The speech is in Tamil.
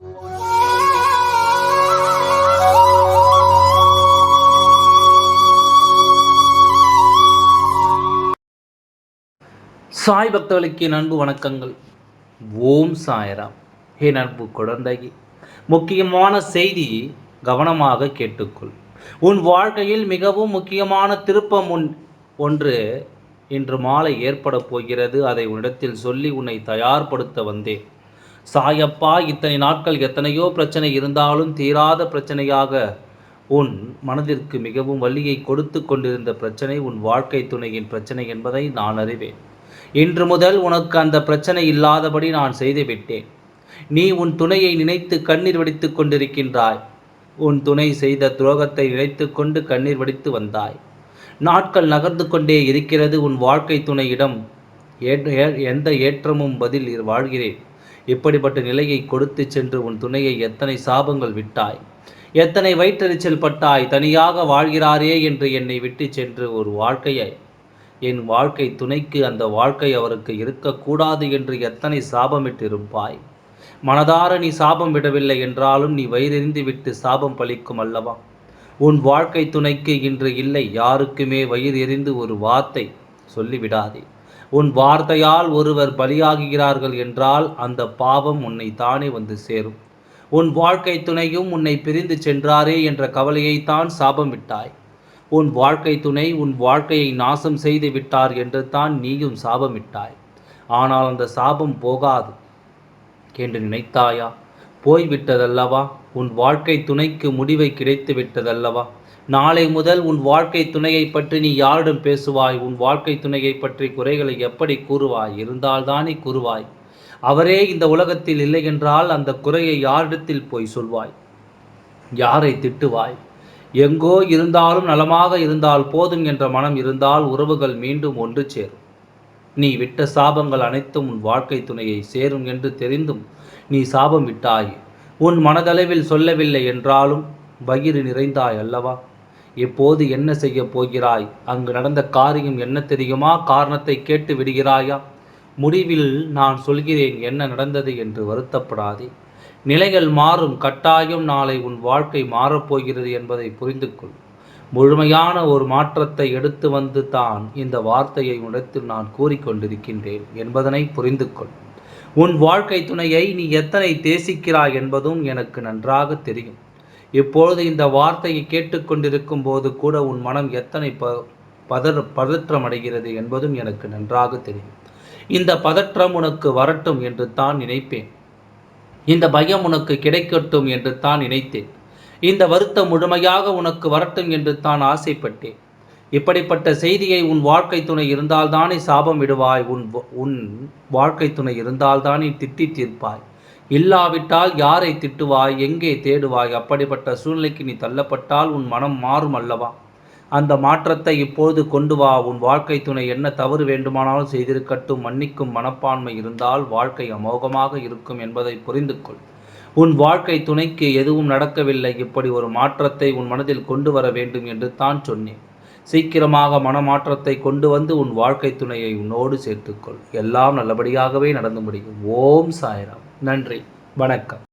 சாய் பக்தர்களுக்கு என் அன்பு வணக்கங்கள். ஓம் சாயராம். என் அன்பு குழந்தையே முக்கியமான செய்தி கவனமாக கேட்டுக்கொள். உன் வாழ்க்கையில் மிகவும் முக்கியமான திருப்பம் உன் ஒன்று இன்று மாலை ஏற்பட போகிறது. அதை உன்னிடத்தில் சொல்லி உன்னை தயார்படுத்த வந்தேன். சாயப்பா இத்தனை நாட்கள் எத்தனையோ பிரச்சனை இருந்தாலும் தீராத பிரச்சனையாக. உன் மனதிற்கு மிகவும் வலியை கொடுத்து கொண்டிருந்த பிரச்சனை உன் வாழ்க்கை துணையின் பிரச்சனை என்பதை நான் அறிவேன். இன்று முதல் உனக்கு அந்த பிரச்சனை இல்லாதபடி நான் செய்துவிட்டேன் நீ உன் துணையை நினைத்து கண்ணீர் வடித்து கொண்டிருக்கின்றாய். உன் துணை செய்த துரோகத்தை நினைத்து கொண்டு கண்ணீர் வடித்து வந்தாய். நாட்கள் நகர்ந்து கொண்டே இருக்கிறது உன் வாழ்க்கை துணையிடம். ஏ- எந்த ஏற்றமும் பதில் வாழ்கிறேன். இப்படிப்பட்ட நிலையை கொடுத்து சென்று உன் துணையை எத்தனை சாபங்கள் விட்டாய்? எத்தனை வயிற்றெரிச்சல் பட்டாய்? தனியாக வாழ்கிறாரே என்று என்னை விட்டு சென்று ஒரு வாழ்க்கையை என் வாழ்க்கை துணைக்கு அந்த வாழ்க்கை அவருக்கு இருக்கக்கூடாது என்று எத்தனை சாபமிட்டிருப்பாய்? மனதார நீ சாபம் விடவில்லை என்றாலும் நீ வயிறெறிந்து விட்டு சாபம் பலிக்கும் அல்லவா? உன் வாழ்க்கை துணைக்கு இன்று இல்லை யாருக்குமே வயிறு எறிந்து ஒரு வார்த்தை சொல்லிவிடாதே. உன் வார்த்தையால் ஒருவர் பலியாகுகிறார்கள் என்றால் அந்த பாவம் உன்னை தானே வந்து சேரும். உன் வாழ்க்கை துணையும் உன்னை பிரிந்து சென்றாரே என்ற கவலையைத்தான் சாபமிட்டாய் உன் வாழ்க்கை துணை உன் வாழ்க்கையை நாசம் செய்து விட்டார் என்று தான் நீயும் சாபமிட்டாய் ஆனால் அந்த சாபம் போகாது. என்று நினைத்தாயா? போய்விட்டதல்லவா? உன் வாழ்க்கை துணைக்கு முடிவை கிடைத்து விட்டதல்லவா நாளை முதல் உன் வாழ்க்கை துணையை பற்றி நீ யாரிடம் பேசுவாய்? உன் வாழ்க்கை துணையை பற்றி குறைகளை எப்படி கூறுவாய்? இருந்தால்தானே கூறுவாய். அவரே இந்த உலகத்தில் இல்லை என்றால் அந்த குறையை யாரிடத்தில் போய் சொல்வாய்? யாரை திட்டுவாய்? எங்கோ இருந்தாலும் நலமாக இருந்தால் போதும் என்ற மனம் இருந்தால் உறவுகள் மீண்டும் ஒன்று சேரும். நீ விட்ட சாபங்கள் அனைத்தும் உன் வாழ்க்கை துணையை சேரும் என்று தெரிந்தும் நீ சாபம் விட்டாய். உன் மனதளவில் சொல்லவில்லை என்றாலும் வயிறு நிறைந்தாய் அல்லவா? இப்போது என்ன செய்ய போகிறாய்? அங்கு நடந்த காரியம் என்ன தெரியுமா? காரணத்தை கேட்டு விடுகிறாயா? முடிவில் நான் சொல்கிறேன் என்ன நடந்தது என்று வருத்தப்படாதே. நிலைகள் மாறும் கட்டாயம் நாளை உன் வாழ்க்கை மாறப்போகிறது என்பதை புரிந்து கொள் முழுமையான ஒரு மாற்றத்தை எடுத்து வந்து தான் இந்த வார்த்தையை உணர்த்து நான் கூறிக்கொண்டிருக்கின்றேன் என்பதனை புரிந்து கொள். உன் வாழ்க்கை துணையை நீ எத்தனை தேசிக்கிறாய் என்பதும் எனக்கு நன்றாக தெரியும். இப்பொழுது இந்த வார்த்தையை கேட்டுக்கொண்டிருக்கும் போது கூட உன் மனம் எத்தனை ப பதற பதற்றமடைகிறது என்பதும் எனக்கு நன்றாக தெரியும். இந்த பதற்றம் உனக்கு வரட்டும் என்று தான் நினைப்பேன். இந்த பயம் உனக்கு கிடைக்கட்டும் என்று தான் நினைத்தேன். இந்த வருத்தம் முழுமையாக உனக்கு வரட்டும் என்று தான் ஆசைப்பட்டேன். இப்படிப்பட்ட செய்தியை உன் வாழ்க்கை துணை இருந்தால்தானே சாபம் விடுவாய். உன் உன் வாழ்க்கை துணை இருந்தால்தானே திட்டி தீர்ப்பாய். இல்லாவிட்டால் யாரை திட்டுவாய்? எங்கே தேடுவாய்? அப்படிப்பட்ட சூழ்நிலைக்கு நீ தள்ளப்பட்டால் உன் மனம் மாறும் அல்லவா? அந்த மாற்றத்தை இப்போது கொண்டு வா. உன் வாழ்க்கை துணை என்ன தவறு வேண்டுமானாலும் செய்திருக்கட்டும். மன்னிக்கும் மனப்பான்மை இருந்தால் வாழ்க்கை அமோகமாக இருக்கும் என்பதை புரிந்து கொள் உன் வாழ்க்கை துணைக்கு எதுவும் நடக்கவில்லை. இப்படி ஒரு மாற்றத்தை உன் மனதில் கொண்டு வர வேண்டும் என்று தான் சொன்னேன். சீக்கிரமாக மனமாற்றத்தை கொண்டு வந்து உன் வாழ்க்கை துணையை உன்னோடு சேர்த்துக்கொள். எல்லாம் நல்லபடியாகவே நடந்து முடியும். ஓம் சாய்ராம். நன்றி. வணக்கம்.